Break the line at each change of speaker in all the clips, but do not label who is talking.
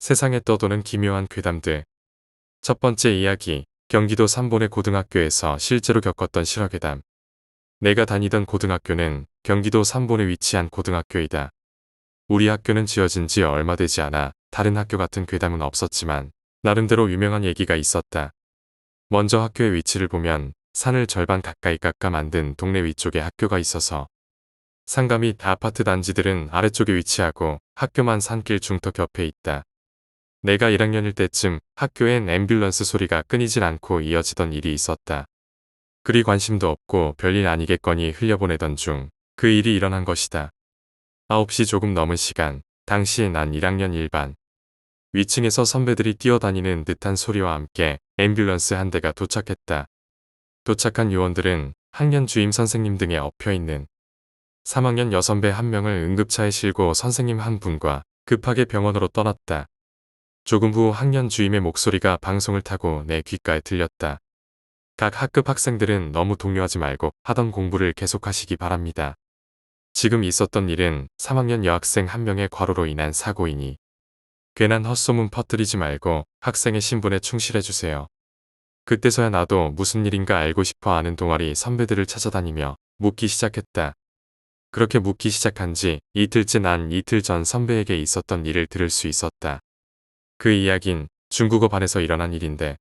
세상에 떠도는 기묘한 괴담들. 첫 번째 이야기, 경기도 삼본의 고등학교에서 실제로 겪었던 실화괴담. 내가 다니던 고등학교는 경기도 삼본에 위치한 고등학교이다. 우리 학교는 지어진 지 얼마 되지 않아 다른 학교 같은 괴담은 없었지만 나름대로 유명한 얘기가 있었다. 먼저 학교의 위치를 보면 산을 절반 가까이 깎아 만든 동네 위쪽에 학교가 있어서 상가 및 아파트 단지들은 아래쪽에 위치하고 학교만 산길 중턱 옆에 있다. 내가 1학년일 때쯤 학교엔 앰뷸런스 소리가 끊이질 않고 이어지던 일이 있었다. 그리 관심도 없고 별일 아니겠거니 흘려보내던 중 그 일이 일어난 것이다. 9시 조금 넘은 시간, 당시 난 1학년 1반. 위층에서 선배들이 뛰어다니는 듯한 소리와 함께 앰뷸런스 한 대가 도착했다. 도착한 요원들은 학년 주임 선생님 등에 엎혀있는 3학년 여선배 한 명을 응급차에 실고 선생님 한 분과 급하게 병원으로 떠났다. 조금 후 학년 주임의 목소리가 방송을 타고 내 귓가에 들렸다. 각 학급 학생들은 너무 동요하지 말고 하던 공부를 계속하시기 바랍니다. 지금 있었던 일은 3학년 여학생 한 명의 과로로 인한 사고이니 괜한 헛소문 퍼뜨리지 말고 학생의 신분에 충실해주세요. 그때서야 나도 무슨 일인가 알고 싶어 아는 동아리 선배들을 찾아다니며 묻기 시작했다. 그렇게 묻기 시작한 지 이틀째 난 이틀 전 선배에게 있었던 일을 들을 수 있었다. 그 이야긴 중국어 반에서 일어난 일인데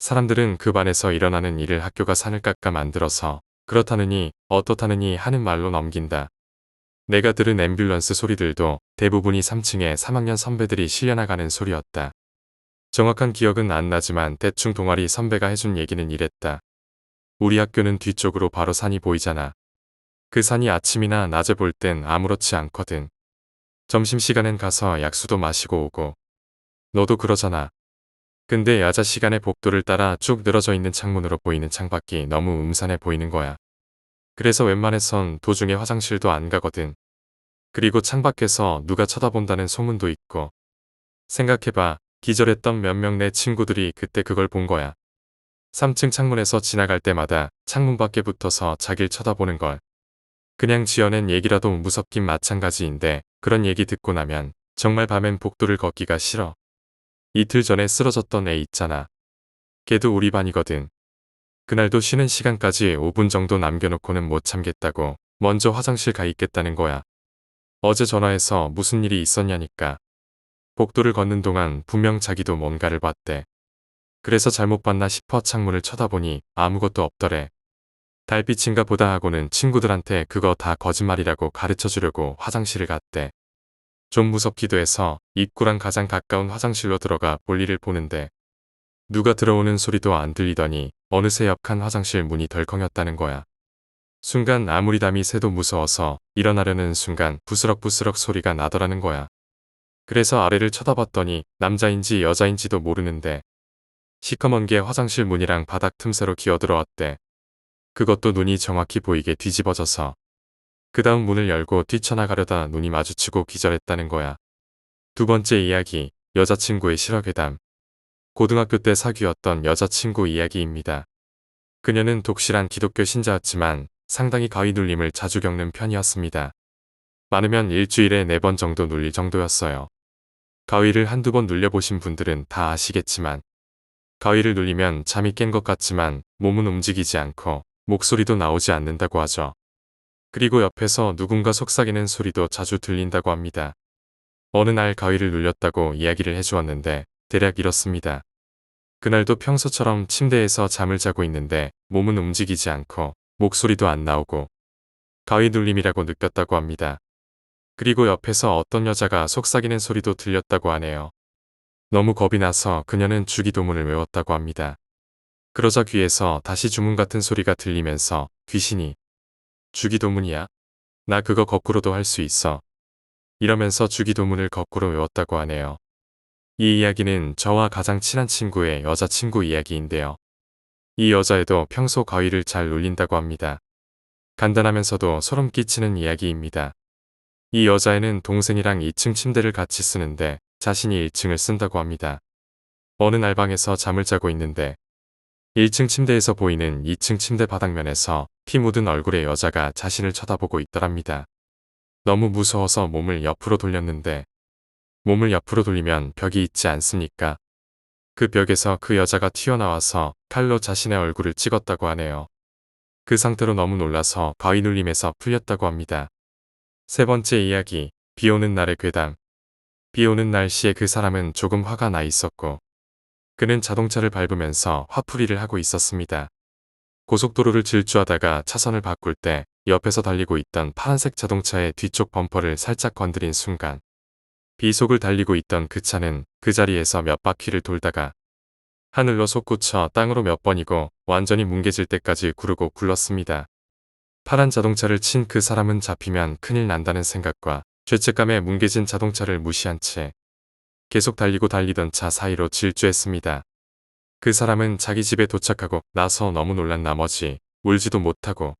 사람들은 그 반에서 일어나는 일을 학교가 산을 깎아 만들어서 그렇다느니 어떻다느니 하는 말로 넘긴다. 내가 들은 앰뷸런스 소리들도 대부분이 3층에 3학년 선배들이 실려나가는 소리였다. 정확한 기억은 안 나지만 대충 동아리 선배가 해준 얘기는 이랬다. 우리 학교는 뒤쪽으로 바로 산이 보이잖아. 그 산이 아침이나 낮에 볼 땐 아무렇지 않거든. 점심시간엔 가서 약수도 마시고 오고. 너도 그러잖아. 근데 야자 시간에 복도를 따라 쭉 늘어져 있는 창문으로 보이는 창밖이 너무 음산해 보이는 거야. 그래서 웬만해선 도중에 화장실도 안 가거든. 그리고 창밖에서 누가 쳐다본다는 소문도 있고. 생각해봐. 기절했던 몇 명 내 친구들이 그때 그걸 본 거야. 3층 창문에서 지나갈 때마다 창문 밖에 붙어서 자길 쳐다보는 걸. 그냥 지어낸 얘기라도 무섭긴 마찬가지인데 그런 얘기 듣고 나면 정말 밤엔 복도를 걷기가 싫어. 이틀 전에 쓰러졌던 애 있잖아. 걔도 우리 반이거든. 그날도 쉬는 시간까지 5분 정도 남겨놓고는 못 참겠다고 먼저 화장실 가 있겠다는 거야. 어제 전화해서 무슨 일이 있었냐니까. 복도를 걷는 동안 분명 자기도 뭔가를 봤대. 그래서 잘못 봤나 싶어 창문을 쳐다보니 아무것도 없더래. 달빛인가 보다 하고는 친구들한테 그거 다 거짓말이라고 가르쳐 주려고 화장실을 갔대. 좀 무섭기도 해서 입구랑 가장 가까운 화장실로 들어가 볼일을 보는데 누가 들어오는 소리도 안 들리더니 어느새 옆칸 화장실 문이 덜컹였다는 거야. 순간 아무리 담이 새도 무서워서 일어나려는 순간 부스럭부스럭 소리가 나더라는 거야. 그래서 아래를 쳐다봤더니 남자인지 여자인지도 모르는데 시커먼 게 화장실 문이랑 바닥 틈새로 기어들어왔대. 그것도 눈이 정확히 보이게 뒤집어져서 그 다음 문을 열고 뛰쳐나가려다 눈이 마주치고 기절했다는 거야. 두 번째 이야기, 여자친구의 실화괴담. 고등학교 때 사귀었던 여자친구 이야기입니다. 그녀는 독실한 기독교 신자였지만 상당히 가위 눌림을 자주 겪는 편이었습니다. 많으면 일주일에 네 번 정도 눌릴 정도였어요. 가위를 한두 번 눌려보신 분들은 다 아시겠지만 가위를 눌리면 잠이 깬 것 같지만 몸은 움직이지 않고 목소리도 나오지 않는다고 하죠. 그리고 옆에서 누군가 속삭이는 소리도 자주 들린다고 합니다. 어느 날 가위를 눌렸다고 이야기를 해주었는데 대략 이렇습니다. 그날도 평소처럼 침대에서 잠을 자고 있는데 몸은 움직이지 않고 목소리도 안 나오고 가위 눌림이라고 느꼈다고 합니다. 그리고 옆에서 어떤 여자가 속삭이는 소리도 들렸다고 하네요. 너무 겁이 나서 그녀는 주기도문을 외웠다고 합니다. 그러자 귀에서 다시 주문 같은 소리가 들리면서 귀신이 주기도문이야? 나 그거 거꾸로도 할 수 있어. 이러면서 주기도문을 거꾸로 외웠다고 하네요. 이 이야기는 저와 가장 친한 친구의 여자친구 이야기인데요. 이 여자애도 평소 가위를 잘 눌린다고 합니다. 간단하면서도 소름 끼치는 이야기입니다. 이 여자애는 동생이랑 2층 침대를 같이 쓰는데 자신이 1층을 쓴다고 합니다. 어느 날 방에서 잠을 자고 있는데 1층 침대에서 보이는 2층 침대 바닥면에서 피 묻은 얼굴의 여자가 자신을 쳐다보고 있더랍니다. 너무 무서워서 몸을 옆으로 돌렸는데 몸을 옆으로 돌리면 벽이 있지 않습니까? 그 벽에서 그 여자가 튀어나와서 칼로 자신의 얼굴을 찍었다고 하네요. 그 상태로 너무 놀라서 바위 눌림에서 풀렸다고 합니다. 세 번째 이야기, 비 오는 날의 괴담. 비 오는 날씨에 그 사람은 조금 화가 나 있었고, 그는 자동차를 밟으면서 화풀이를 하고 있었습니다. 고속도로를 질주하다가 차선을 바꿀 때 옆에서 달리고 있던 파란색 자동차의 뒤쪽 범퍼를 살짝 건드린 순간, 비속을 달리고 있던 그 차는 그 자리에서 몇 바퀴를 돌다가 하늘로 솟구쳐 땅으로 몇 번이고 완전히 뭉개질 때까지 구르고 굴렀습니다. 파란 자동차를 친 그 사람은 잡히면 큰일 난다는 생각과 죄책감에 뭉개진 자동차를 무시한 채 계속 달리고 달리던 차 사이로 질주했습니다. 그 사람은 자기 집에 도착하고 나서 너무 놀란 나머지 울지도 못하고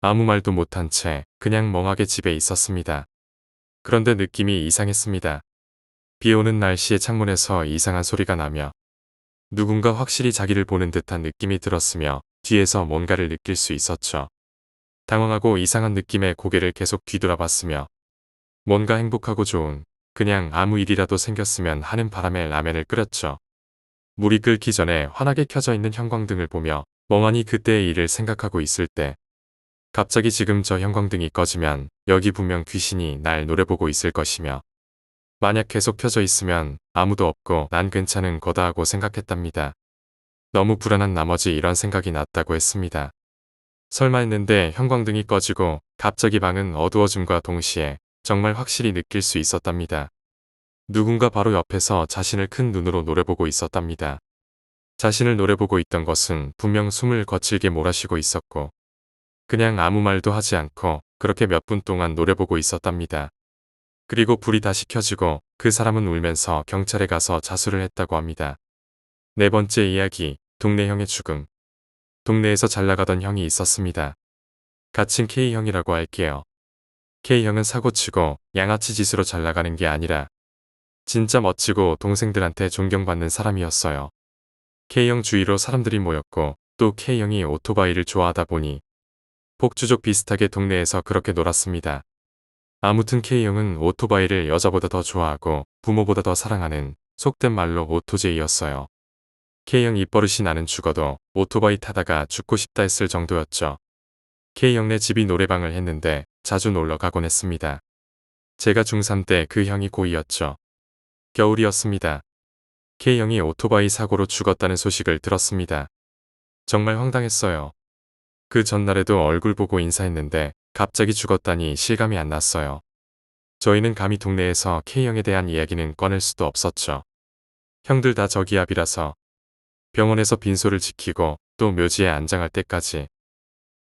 아무 말도 못한 채 그냥 멍하게 집에 있었습니다. 그런데 느낌이 이상했습니다. 비 오는 날씨에 창문에서 이상한 소리가 나며 누군가 확실히 자기를 보는 듯한 느낌이 들었으며 뒤에서 뭔가를 느낄 수 있었죠. 당황하고 이상한 느낌에 고개를 계속 뒤돌아봤으며 뭔가 행복하고 좋은 그냥 아무 일이라도 생겼으면 하는 바람에 라면을 끓였죠. 물이 끓기 전에 환하게 켜져 있는 형광등을 보며 멍하니 그때의 일을 생각하고 있을 때 갑자기 지금 저 형광등이 꺼지면 여기 분명 귀신이 날 노려보고 있을 것이며 만약 계속 켜져 있으면 아무도 없고 난 괜찮은 거다 하고 생각했답니다. 너무 불안한 나머지 이런 생각이 났다고 했습니다. 설마 했는데 형광등이 꺼지고 갑자기 방은 어두워짐과 동시에 정말 확실히 느낄 수 있었답니다. 누군가 바로 옆에서 자신을 큰 눈으로 노려보고 있었답니다. 자신을 노려보고 있던 것은 분명 숨을 거칠게 몰아쉬고 있었고 그냥 아무 말도 하지 않고 그렇게 몇 분 동안 노려보고 있었답니다. 그리고 불이 다시 켜지고 그 사람은 울면서 경찰에 가서 자수를 했다고 합니다. 네 번째 이야기, 동네 형의 죽음. 동네에서 잘 나가던 형이 있었습니다. 같은 K형이라고 할게요. K형은 사고치고 양아치 짓으로 잘 나가는 게 아니라 진짜 멋지고 동생들한테 존경받는 사람이었어요. K형 주위로 사람들이 모였고 또 K형이 오토바이를 좋아하다 보니 복주족 비슷하게 동네에서 그렇게 놀았습니다. 아무튼 K형은 오토바이를 여자보다 더 좋아하고 부모보다 더 사랑하는 속된 말로 오토제이였어요. K형 입버릇이 나는 죽어도 오토바이 타다가 죽고 싶다 했을 정도였죠. K형네 집이 노래방을 했는데 자주 놀러 가곤 했습니다. 제가 중3 때 그 형이 고2였죠. 겨울이었습니다. K형이 오토바이 사고로 죽었다는 소식을 들었습니다. 정말 황당했어요. 그 전날에도 얼굴 보고 인사했는데 갑자기 죽었다니 실감이 안 났어요. 저희는 감히 동네에서 K형에 대한 이야기는 꺼낼 수도 없었죠. 형들 다 저기압이라서 병원에서 빈소를 지키고 또 묘지에 안장할 때까지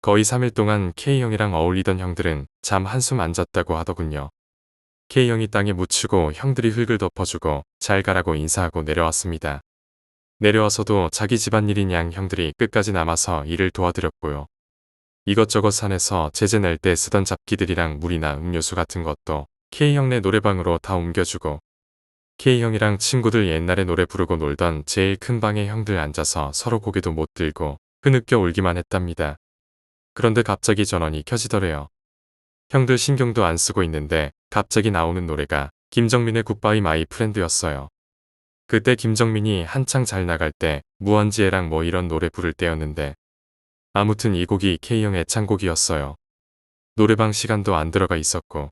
거의 3일 동안 K형이랑 어울리던 형들은 잠 한숨 안 잤다고 하더군요. K형이 땅에 묻히고 형들이 흙을 덮어주고 잘 가라고 인사하고 내려왔습니다. 내려와서도 자기 집안일인 양 형들이 끝까지 남아서 일을 도와드렸고요. 이것저것 산에서 제재 낼 때 쓰던 잡기들이랑 물이나 음료수 같은 것도 K형네 노래방으로 다 옮겨주고 K형이랑 친구들 옛날에 노래 부르고 놀던 제일 큰 방에 형들 앉아서 서로 고개도 못 들고 흐느껴 울기만 했답니다. 그런데 갑자기 전원이 켜지더래요. 형들 신경도 안 쓰고 있는데 갑자기 나오는 노래가 김정민의 굿바이 마이 프렌드였어요. 그때 김정민이 한창 잘 나갈 때 무한지혜랑 뭐 이런 노래 부를 때였는데 아무튼 이 곡이 K형 애창곡이었어요. 노래방 시간도 안 들어가 있었고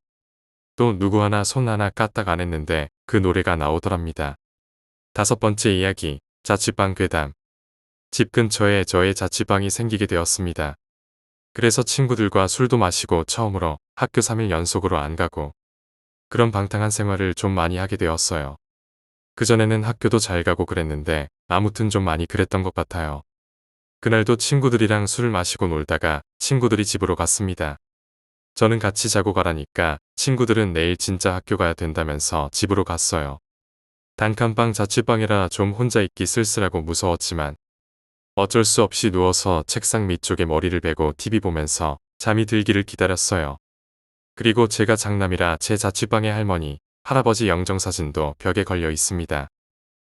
또 누구 하나 손 하나 까딱 안 했는데 그 노래가 나오더랍니다. 다섯 번째 이야기, 자취방 괴담. 집 근처에 저의 자취방이 생기게 되었습니다. 그래서 친구들과 술도 마시고 처음으로 학교 3일 연속으로 안 가고 그런 방탕한 생활을 좀 많이 하게 되었어요. 그전에는 학교도 잘 가고 그랬는데 아무튼 좀 많이 그랬던 것 같아요. 그날도 친구들이랑 술을 마시고 놀다가 친구들이 집으로 갔습니다. 저는 같이 자고 가라니까 친구들은 내일 진짜 학교 가야 된다면서 집으로 갔어요. 단칸방 자취방이라 좀 혼자 있기 쓸쓸하고 무서웠지만 어쩔 수 없이 누워서 책상 밑쪽에 머리를 베고 TV 보면서 잠이 들기를 기다렸어요. 그리고 제가 장남이라 제 자취방의 할머니, 할아버지 영정사진도 벽에 걸려 있습니다.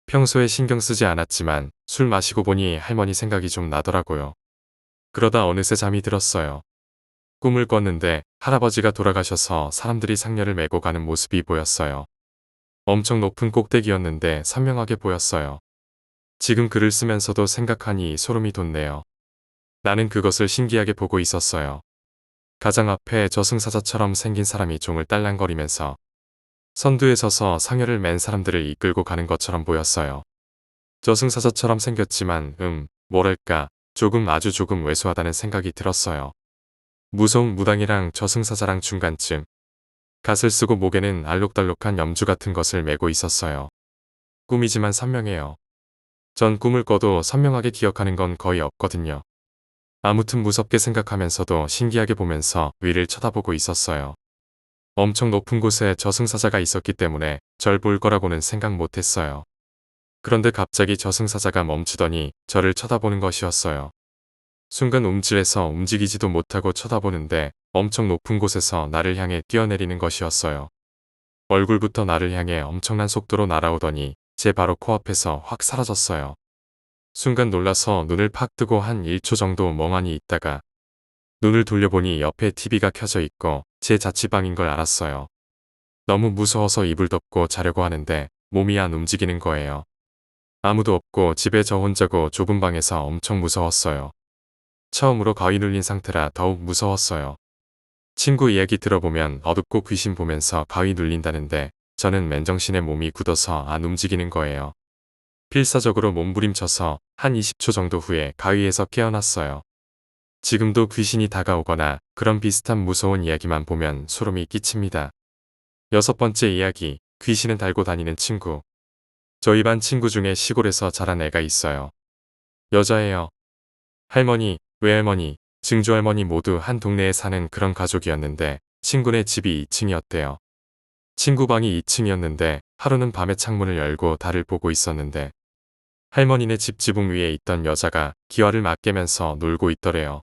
평소에 신경 쓰지 않았지만 술 마시고 보니 할머니 생각이 좀 나더라고요. 그러다 어느새 잠이 들었어요. 꿈을 꿨는데 할아버지가 돌아가셔서 사람들이 상녀를 메고 가는 모습이 보였어요. 엄청 높은 꼭대기였는데 선명하게 보였어요. 지금 글을 쓰면서도 생각하니 소름이 돋네요. 나는 그것을 신기하게 보고 있었어요. 가장 앞에 저승사자처럼 생긴 사람이 종을 딸랑거리면서 선두에 서서 상여를 맨 사람들을 이끌고 가는 것처럼 보였어요. 저승사자처럼 생겼지만 음, 뭐랄까 조금 아주 조금 왜소하다는 생각이 들었어요. 무서운 무당이랑 저승사자랑 중간쯤 갓을 쓰고 목에는 알록달록한 염주 같은 것을 메고 있었어요. 꿈이지만 선명해요. 전 꿈을 꿔도 선명하게 기억하는 건 거의 없거든요. 아무튼 무섭게 생각하면서도 신기하게 보면서 위를 쳐다보고 있었어요. 엄청 높은 곳에 저승사자가 있었기 때문에 절 볼 거라고는 생각 못했어요. 그런데 갑자기 저승사자가 멈추더니 저를 쳐다보는 것이었어요. 순간 움찔해서 움직이지도 못하고 쳐다보는데 엄청 높은 곳에서 나를 향해 뛰어내리는 것이었어요. 얼굴부터 나를 향해 엄청난 속도로 날아오더니 제 바로 코앞에서 확 사라졌어요. 순간 놀라서 눈을 팍 뜨고 한 1초 정도 멍하니 있다가 눈을 돌려보니 옆에 TV가 켜져 있고 제 자취방인 걸 알았어요. 너무 무서워서 이불 덮고 자려고 하는데 몸이 안 움직이는 거예요. 아무도 없고 집에 저 혼자고 좁은 방에서 엄청 무서웠어요. 처음으로 거의 눌린 상태라 더욱 무서웠어요. 친구 이야기 들어보면 어둡고 귀신 보면서 가위 눌린다는데 저는 맨정신에 몸이 굳어서 안 움직이는 거예요. 필사적으로 몸부림쳐서 한 20초 정도 후에 가위에서 깨어났어요. 지금도 귀신이 다가오거나 그런 비슷한 무서운 이야기만 보면 소름이 끼칩니다. 여섯 번째 이야기, 귀신은 달고 다니는 친구. 저희 반 친구 중에 시골에서 자란 애가 있어요. 여자예요. 할머니, 외할머니, 증조할머니 모두 한 동네에 사는 그런 가족이었는데 친구네 집이 2층이었대요. 친구 방이 2층이었는데 하루는 밤에 창문을 열고 달을 보고 있었는데 할머니네 집 지붕 위에 있던 여자가 기와를 막 깨면서 놀고 있더래요.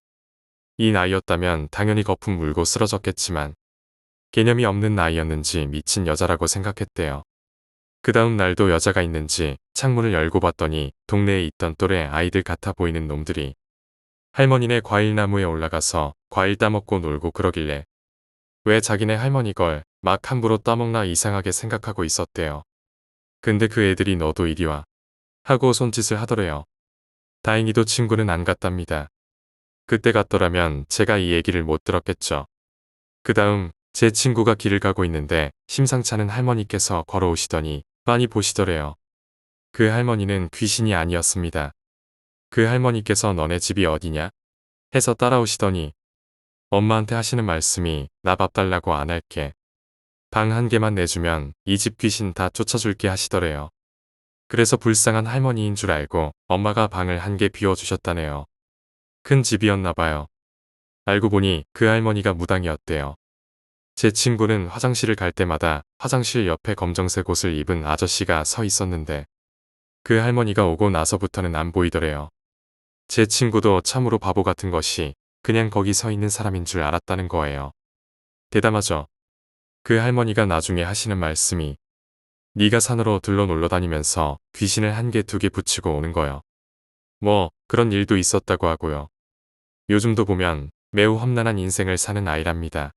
이 나이였다면 당연히 거품 물고 쓰러졌겠지만 개념이 없는 나이였는지 미친 여자라고 생각했대요. 그 다음 날도 여자가 있는지 창문을 열고 봤더니 동네에 있던 또래 아이들 같아 보이는 놈들이 할머니네 과일나무에 올라가서 과일 따먹고 놀고 그러길래 왜 자기네 할머니 걸 막 함부로 따먹나 이상하게 생각하고 있었대요. 근데 그 애들이 너도 이리 와 하고 손짓을 하더래요. 다행히도 친구는 안 갔답니다. 그때 갔더라면 제가 이 얘기를 못 들었겠죠. 그 다음 제 친구가 길을 가고 있는데 심상찮은 할머니께서 걸어오시더니 빤히 보시더래요. 그 할머니는 귀신이 아니었습니다. 그 할머니께서 너네 집이 어디냐? 해서 따라오시더니 엄마한테 하시는 말씀이 나 밥 달라고 안 할게. 방 한 개만 내주면 이 집 귀신 다 쫓아줄게 하시더래요. 그래서 불쌍한 할머니인 줄 알고 엄마가 방을 한 개 비워주셨다네요. 큰 집이었나 봐요. 알고 보니 그 할머니가 무당이었대요. 제 친구는 화장실을 갈 때마다 화장실 옆에 검정색 옷을 입은 아저씨가 서 있었는데 그 할머니가 오고 나서부터는 안 보이더래요. 제 친구도 참으로 바보 같은 것이 그냥 거기 서 있는 사람인 줄 알았다는 거예요. 대담하죠. 그 할머니가 나중에 하시는 말씀이 네가 산으로 들러 놀러 다니면서 귀신을 한 개 두개 붙이고 오는 거요. 뭐 그런 일도 있었다고 하고요. 요즘도 보면 매우 험난한 인생을 사는 아이랍니다.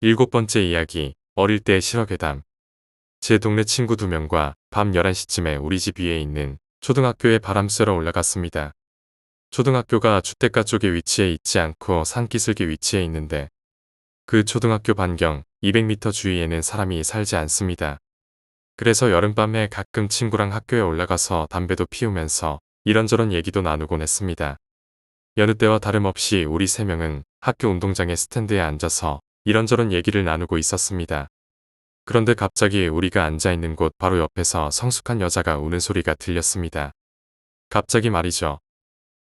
일곱 번째 이야기, 어릴 때 실화괴담. 제 동네 친구 두 명과 밤 11시쯤에 우리 집 위에 있는 초등학교에 바람 쐬러 올라갔습니다. 초등학교가 주택가 쪽에 위치해 있지 않고 산기슭에 위치해 있는데 그 초등학교 반경 200m 주위에는 사람이 살지 않습니다. 그래서 여름밤에 가끔 친구랑 학교에 올라가서 담배도 피우면서 이런저런 얘기도 나누곤 했습니다. 여느 때와 다름없이 우리 세 명은 학교 운동장의 스탠드에 앉아서 이런저런 얘기를 나누고 있었습니다. 그런데 갑자기 우리가 앉아있는 곳 바로 옆에서 성숙한 여자가 우는 소리가 들렸습니다. 갑자기 말이죠.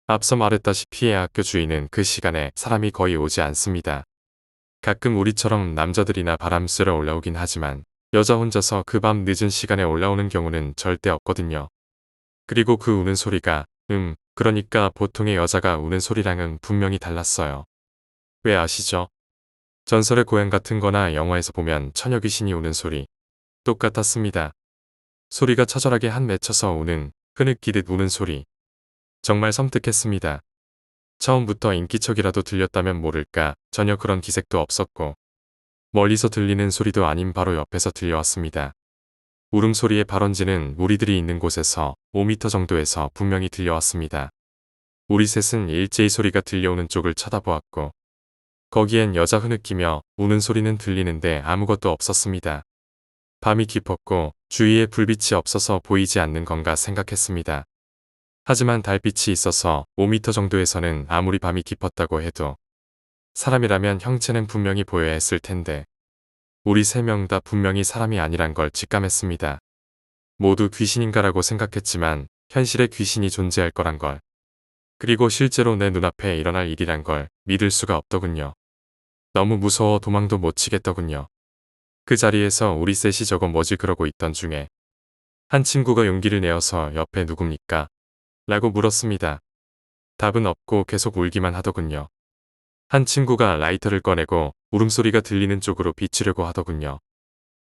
앞서 말했다시피 학교 주위는 그 시간에 사람이 거의 오지 않습니다. 가끔 우리처럼 남자들이나 바람 쐬러 올라오긴 하지만 여자 혼자서 그 밤 늦은 시간에 올라오는 경우는 절대 없거든요. 그리고 그 우는 소리가 음 그러니까 보통의 여자가 우는 소리랑은 분명히 달랐어요. 왜 아시죠? 전설의 고향 같은 거나 영화에서 보면 처녀 귀신이 우는 소리 똑같았습니다. 소리가 처절하게 한 맺혀서 우는 흐느끼듯 우는 소리 정말 섬뜩했습니다. 처음부터 인기척이라도 들렸다면 모를까 전혀 그런 기색도 없었고 멀리서 들리는 소리도 아닌 바로 옆에서 들려왔습니다. 울음소리의 발원지는 우리들이 있는 곳에서 5미터 정도에서 분명히 들려왔습니다. 우리 셋은 일제히 소리가 들려오는 쪽을 쳐다보았고 거기엔 여자 흐느끼며 우는 소리는 들리는데 아무것도 없었습니다. 밤이 깊었고 주위에 불빛이 없어서 보이지 않는 건가 생각했습니다. 하지만 달빛이 있어서 5미터 정도에서는 아무리 밤이 깊었다고 해도 사람이라면 형체는 분명히 보여야 했을 텐데 우리 세 명 다 분명히 사람이 아니란 걸 직감했습니다. 모두 귀신인가라고 생각했지만 현실에 귀신이 존재할 거란 걸 그리고 실제로 내 눈앞에 일어날 일이란 걸 믿을 수가 없더군요. 너무 무서워 도망도 못 치겠더군요. 그 자리에서 우리 셋이 저거 뭐지 그러고 있던 중에 한 친구가 용기를 내어서 옆에 누굽니까? 라고 물었습니다. 답은 없고 계속 울기만 하더군요. 한 친구가 라이터를 꺼내고 울음소리가 들리는 쪽으로 비추려고 하더군요.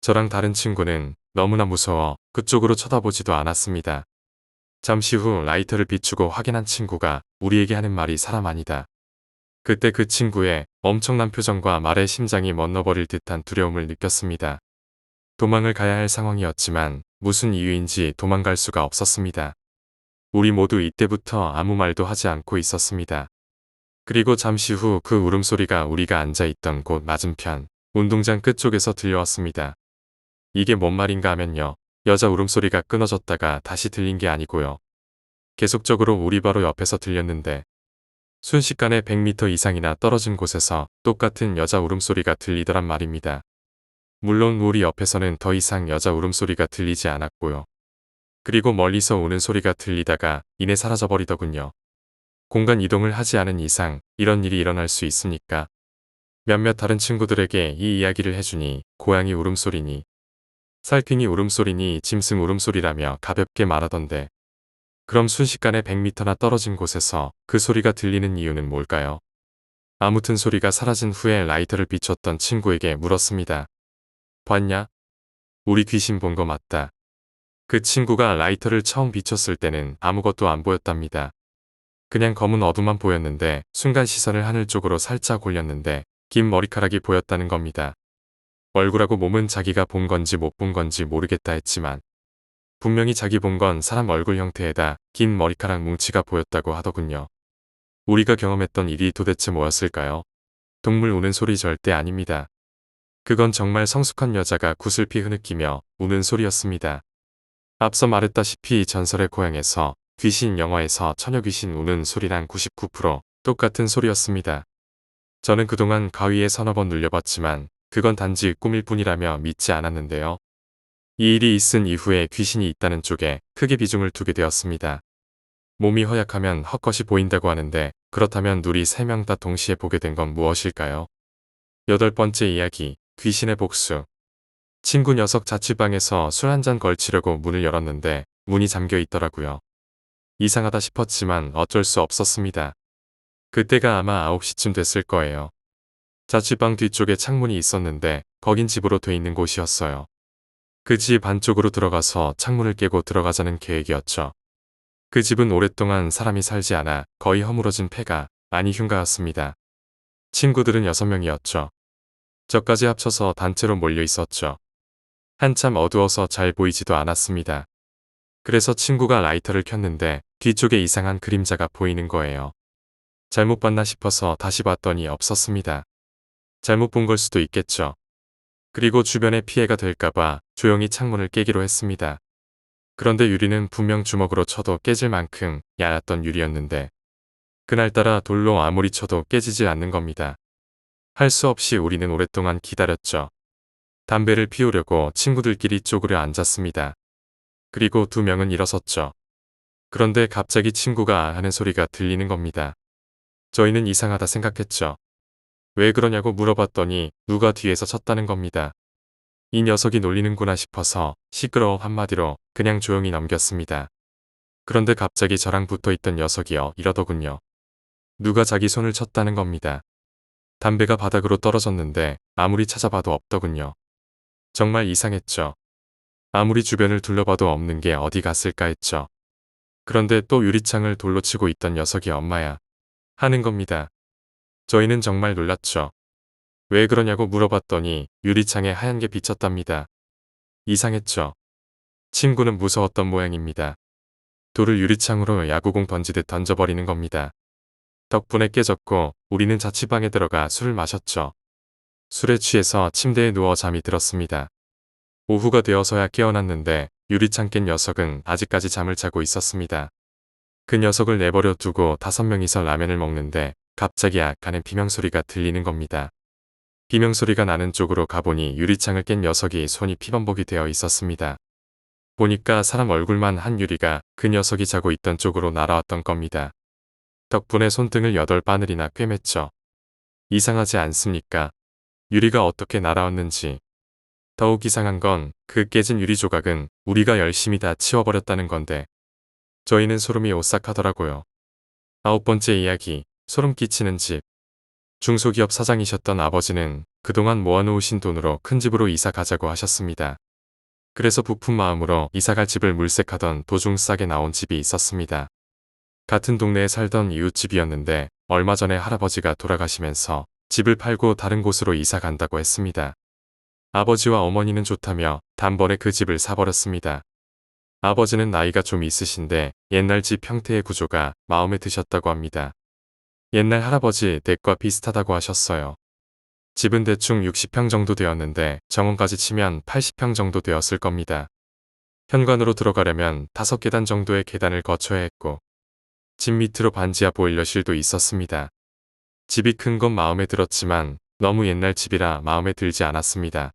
저랑 다른 친구는 너무나 무서워 그쪽으로 쳐다보지도 않았습니다. 잠시 후 라이터를 비추고 확인한 친구가 우리에게 하는 말이 사람 아니다. 그때 그 친구의 엄청난 표정과 말에 심장이 멎어버릴 듯한 두려움을 느꼈습니다. 도망을 가야 할 상황이었지만 무슨 이유인지 도망갈 수가 없었습니다. 우리 모두 이때부터 아무 말도 하지 않고 있었습니다. 그리고 잠시 후 그 울음소리가 우리가 앉아있던 곳 맞은편 운동장 끝쪽에서 들려왔습니다. 이게 뭔 말인가 하면요. 여자 울음소리가 끊어졌다가 다시 들린 게 아니고요. 계속적으로 우리 바로 옆에서 들렸는데 순식간에 100m 이상이나 떨어진 곳에서 똑같은 여자 울음소리가 들리더란 말입니다. 물론 우리 옆에서는 더 이상 여자 울음소리가 들리지 않았고요. 그리고 멀리서 우는 소리가 들리다가 이내 사라져버리더군요. 공간 이동을 하지 않은 이상 이런 일이 일어날 수 있습니까? 몇몇 다른 친구들에게 이 이야기를 해주니 고양이 울음소리니 살쾡이 울음소리니 짐승 울음소리라며 가볍게 말하던데 그럼 순식간에 100m나 떨어진 곳에서 그 소리가 들리는 이유는 뭘까요? 아무튼 소리가 사라진 후에 라이터를 비췄던 친구에게 물었습니다. 봤냐? 우리 귀신 본 거 맞다. 그 친구가 라이터를 처음 비췄을 때는 아무것도 안 보였답니다. 그냥 검은 어둠만 보였는데 순간 시선을 하늘 쪽으로 살짝 올렸는데 긴 머리카락이 보였다는 겁니다. 얼굴하고 몸은 자기가 본 건지 못 본 건지 모르겠다 했지만 분명히 자기 본 건 사람 얼굴 형태에다 긴 머리카락 뭉치가 보였다고 하더군요. 우리가 경험했던 일이 도대체 뭐였을까요? 동물 우는 소리 절대 아닙니다. 그건 정말 성숙한 여자가 구슬피 흐느끼며 우는 소리였습니다. 앞서 말했다시피 전설의 고향에서 귀신 영화에서 처녀 귀신 우는 소리랑 99% 똑같은 소리였습니다. 저는 그동안 가위에 서너 번 눌려봤지만 그건 단지 꿈일 뿐이라며 믿지 않았는데요. 이 일이 있은 이후에 귀신이 있다는 쪽에 크게 비중을 두게 되었습니다. 몸이 허약하면 헛것이 보인다고 하는데 그렇다면 누리 세명다 동시에 보게 된 건 무엇일까요? 여덟 번째 이야기, 귀신의 복수. 친구 녀석 자취방에서 술 한 잔 걸치려고 문을 열었는데 문이 잠겨 있더라고요. 이상하다 싶었지만 어쩔 수 없었습니다. 그때가 아마 9시쯤 됐을 거예요. 자취방 뒤쪽에 창문이 있었는데 거긴 집으로 돼 있는 곳이었어요. 그 집 안쪽으로 들어가서 창문을 깨고 들어가자는 계획이었죠. 그 집은 오랫동안 사람이 살지 않아 거의 허물어진 폐가 많이 흉가였습니다. 친구들은 6명이었죠. 저까지 합쳐서 단체로 몰려 있었죠. 한참 어두워서 잘 보이지도 않았습니다. 그래서 친구가 라이터를 켰는데 뒤쪽에 이상한 그림자가 보이는 거예요. 잘못 봤나 싶어서 다시 봤더니 없었습니다. 잘못 본 걸 수도 있겠죠. 그리고 주변에 피해가 될까봐 조용히 창문을 깨기로 했습니다. 그런데 유리는 분명 주먹으로 쳐도 깨질 만큼 얇았던 유리였는데 그날따라 돌로 아무리 쳐도 깨지지 않는 겁니다. 할 수 없이 우리는 오랫동안 기다렸죠. 담배를 피우려고 친구들끼리 쪼그려 앉았습니다. 그리고 두 명은 일어섰죠. 그런데 갑자기 친구가 하는 소리가 들리는 겁니다. 저희는 이상하다 생각했죠. 왜 그러냐고 물어봤더니 누가 뒤에서 쳤다는 겁니다. 이 녀석이 놀리는구나 싶어서 시끄러워 한마디로 그냥 조용히 넘겼습니다. 그런데 갑자기 저랑 붙어있던 녀석이요 이러더군요. 누가 자기 손을 쳤다는 겁니다. 담배가 바닥으로 떨어졌는데 아무리 찾아봐도 없더군요. 정말 이상했죠. 아무리 주변을 둘러봐도 없는 게 어디 갔을까 했죠. 그런데 또 유리창을 돌로 치고 있던 녀석이 엄마야 하는 겁니다. 저희는 정말 놀랐죠. 왜 그러냐고 물어봤더니 유리창에 하얀 게 비쳤답니다. 이상했죠. 친구는 무서웠던 모양입니다. 돌을 유리창으로 야구공 던지듯 던져버리는 겁니다. 덕분에 깨졌고 우리는 자취방에 들어가 술을 마셨죠. 술에 취해서 침대에 누워 잠이 들었습니다. 오후가 되어서야 깨어났는데 유리창 깬 녀석은 아직까지 잠을 자고 있었습니다. 그 녀석을 내버려 두고 다섯 명이서 라면을 먹는데 갑자기 약간의 비명소리가 들리는 겁니다. 비명소리가 나는 쪽으로 가보니 유리창을 깬 녀석이 손이 피범벅이 되어 있었습니다. 보니까 사람 얼굴만 한 유리가 그 녀석이 자고 있던 쪽으로 날아왔던 겁니다. 덕분에 손등을 여덟 바늘이나 꿰맸죠. 이상하지 않습니까? 유리가 어떻게 날아왔는지. 더욱 이상한 건 그 깨진 유리 조각은 우리가 열심히 다 치워버렸다는 건데 저희는 소름이 오싹하더라고요. 아홉 번째 이야기, 소름 끼치는 집. 중소기업 사장이셨던 아버지는 그동안 모아놓으신 돈으로 큰 집으로 이사 가자고 하셨습니다. 그래서 부푼 마음으로 이사갈 집을 물색하던 도중 싸게 나온 집이 있었습니다. 같은 동네에 살던 이웃집이었는데 얼마 전에 할아버지가 돌아가시면서 집을 팔고 다른 곳으로 이사 간다고 했습니다. 아버지와 어머니는 좋다며 단번에 그 집을 사버렸습니다. 아버지는 나이가 좀 있으신데 옛날 집 형태의 구조가 마음에 드셨다고 합니다. 옛날 할아버지 댁과 비슷하다고 하셨어요. 집은 대충 60평 정도 되었는데 정원까지 치면 80평 정도 되었을 겁니다. 현관으로 들어가려면 5계단 정도의 계단을 거쳐야 했고 집 밑으로 반지하 보일러실도 있었습니다. 집이 큰 건 마음에 들었지만 너무 옛날 집이라 마음에 들지 않았습니다.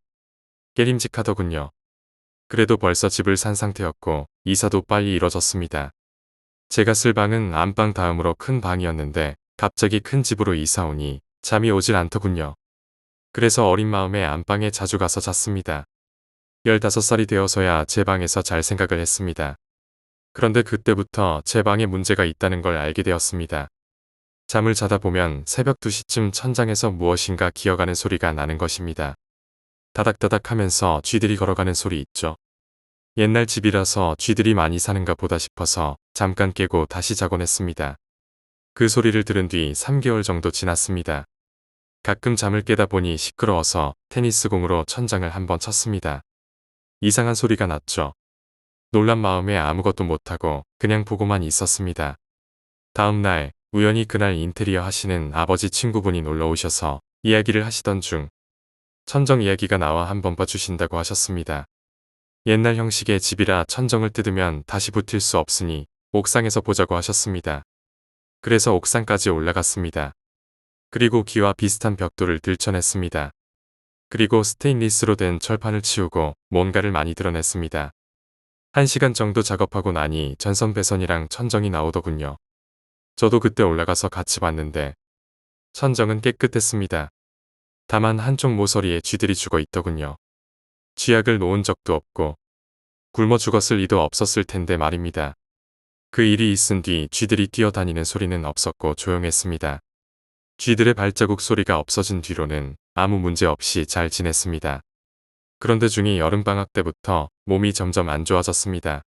깨림직하더군요. 그래도 벌써 집을 산 상태였고 이사도 빨리 이뤄졌습니다. 제가 쓸 방은 안방 다음으로 큰 방이었는데 갑자기 큰 집으로 이사 오니 잠이 오질 않더군요. 그래서 어린 마음에 안방에 자주 가서 잤습니다. 15살이 되어서야 제 방에서 잘 생각을 했습니다. 그런데 그때부터 제 방에 문제가 있다는 걸 알게 되었습니다. 잠을 자다 보면 새벽 2시쯤 천장에서 무엇인가 기어가는 소리가 나는 것입니다. 다닥다닥 하면서 쥐들이 걸어가는 소리 있죠. 옛날 집이라서 쥐들이 많이 사는가 보다 싶어서 잠깐 깨고 다시 자곤 했습니다. 그 소리를 들은 뒤 3개월 정도 지났습니다. 가끔 잠을 깨다 보니 시끄러워서 테니스공으로 천장을 한번 쳤습니다. 이상한 소리가 났죠. 놀란 마음에 아무것도 못하고 그냥 보고만 있었습니다. 다음 날 우연히 그날 인테리어 하시는 아버지 친구분이 놀러 오셔서 이야기를 하시던 중 천정 이야기가 나와 한번 봐주신다고 하셨습니다. 옛날 형식의 집이라 천정을 뜯으면 다시 붙일 수 없으니 옥상에서 보자고 하셨습니다. 그래서 옥상까지 올라갔습니다. 그리고 기와 비슷한 벽돌을 들춰냈습니다. 그리고 스테인리스로 된 철판을 치우고 뭔가를 많이 드러냈습니다. 한 시간 정도 작업하고 나니 전선 배선이랑 천정이 나오더군요. 저도 그때 올라가서 같이 봤는데 천정은 깨끗했습니다. 다만 한쪽 모서리에 쥐들이 죽어 있더군요. 쥐약을 놓은 적도 없고 굶어 죽었을 리도 없었을 텐데 말입니다. 그 일이 있은 뒤 쥐들이 뛰어다니는 소리는 없었고 조용했습니다. 쥐들의 발자국 소리가 없어진 뒤로는 아무 문제 없이 잘 지냈습니다. 그런데 중이 여름방학 때부터 몸이 점점 안 좋아졌습니다.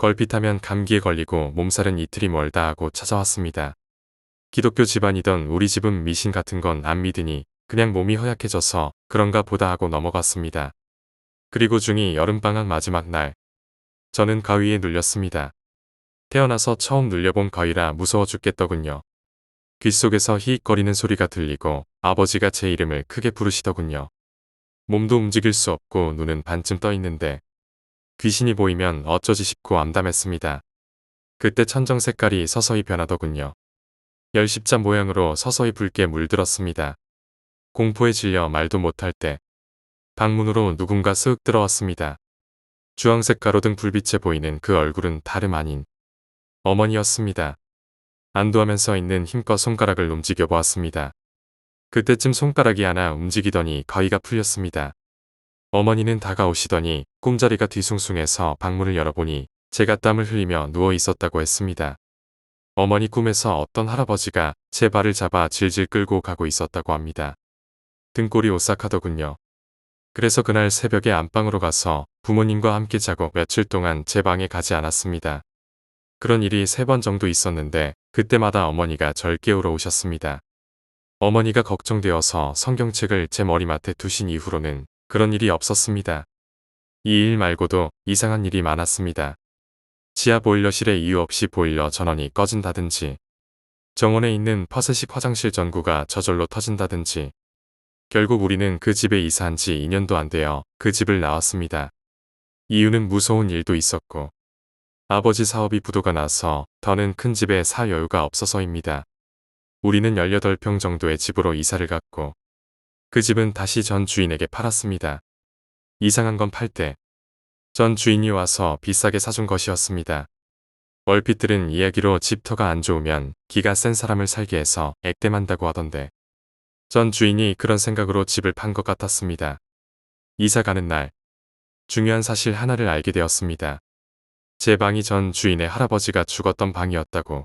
걸핏하면 감기에 걸리고 몸살은 이틀이 멀다 하고 찾아왔습니다. 기독교 집안이던 우리 집은 미신 같은 건 안 믿으니 그냥 몸이 허약해져서 그런가 보다 하고 넘어갔습니다. 그리고 중이 여름방학 마지막 날 저는 가위에 눌렸습니다. 태어나서 처음 눌려본 가위라 무서워 죽겠더군요. 귓속에서 히익거리는 소리가 들리고 아버지가 제 이름을 크게 부르시더군요. 몸도 움직일 수 없고 눈은 반쯤 떠 있는데 귀신이 보이면 어쩌지 싶고 암담했습니다. 그때 천정 색깔이 서서히 변하더군요. 열십자 모양으로 서서히 붉게 물들었습니다. 공포에 질려 말도 못할 때 방문으로 누군가 쓱 들어왔습니다. 주황색 가로등 불빛에 보이는 그 얼굴은 다름 아닌 어머니였습니다. 안도하면서 있는 힘껏 손가락을 움직여 보았습니다. 그때쯤 손가락이 하나 움직이더니 가위가 풀렸습니다. 어머니는 다가오시더니 꿈자리가 뒤숭숭해서 방문을 열어보니 제가 땀을 흘리며 누워 있었다고 했습니다. 어머니 꿈에서 어떤 할아버지가 제 발을 잡아 질질 끌고 가고 있었다고 합니다. 등골이 오싹하더군요. 그래서 그날 새벽에 안방으로 가서 부모님과 함께 자고 며칠 동안 제 방에 가지 않았습니다. 그런 일이 세 번 정도 있었는데 그때마다 어머니가 절 깨우러 오셨습니다. 어머니가 걱정되어서 성경책을 제 머리맡에 두신 이후로는 그런 일이 없었습니다. 이 일 말고도 이상한 일이 많았습니다. 지하 보일러실에 이유 없이 보일러 전원이 꺼진다든지 정원에 있는 퍼세식 화장실 전구가 저절로 터진다든지 결국 우리는 그 집에 이사한 지 2년도 안 되어 그 집을 나왔습니다. 이유는 무서운 일도 있었고 아버지 사업이 부도가 나서 더는 큰 집에 살 여유가 없어서입니다. 우리는 18평 정도의 집으로 이사를 갔고 그 집은 다시 전 주인에게 팔았습니다. 이상한 건 팔 때 전 주인이 와서 비싸게 사준 것이었습니다. 얼핏 들은 이야기로 집터가 안 좋으면 기가 센 사람을 살게 해서 액땜한다고 하던데 전 주인이 그런 생각으로 집을 판 것 같았습니다. 이사 가는 날 중요한 사실 하나를 알게 되었습니다. 제 방이 전 주인의 할아버지가 죽었던 방이었다고.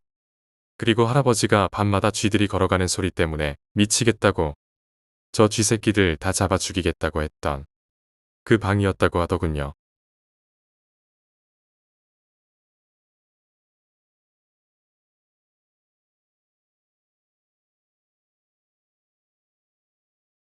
그리고 할아버지가 밤마다 쥐들이 걸어가는 소리 때문에 미치겠다고 저 쥐새끼들 다 잡아 죽이겠다고 했던 그 방이었다고 하더군요.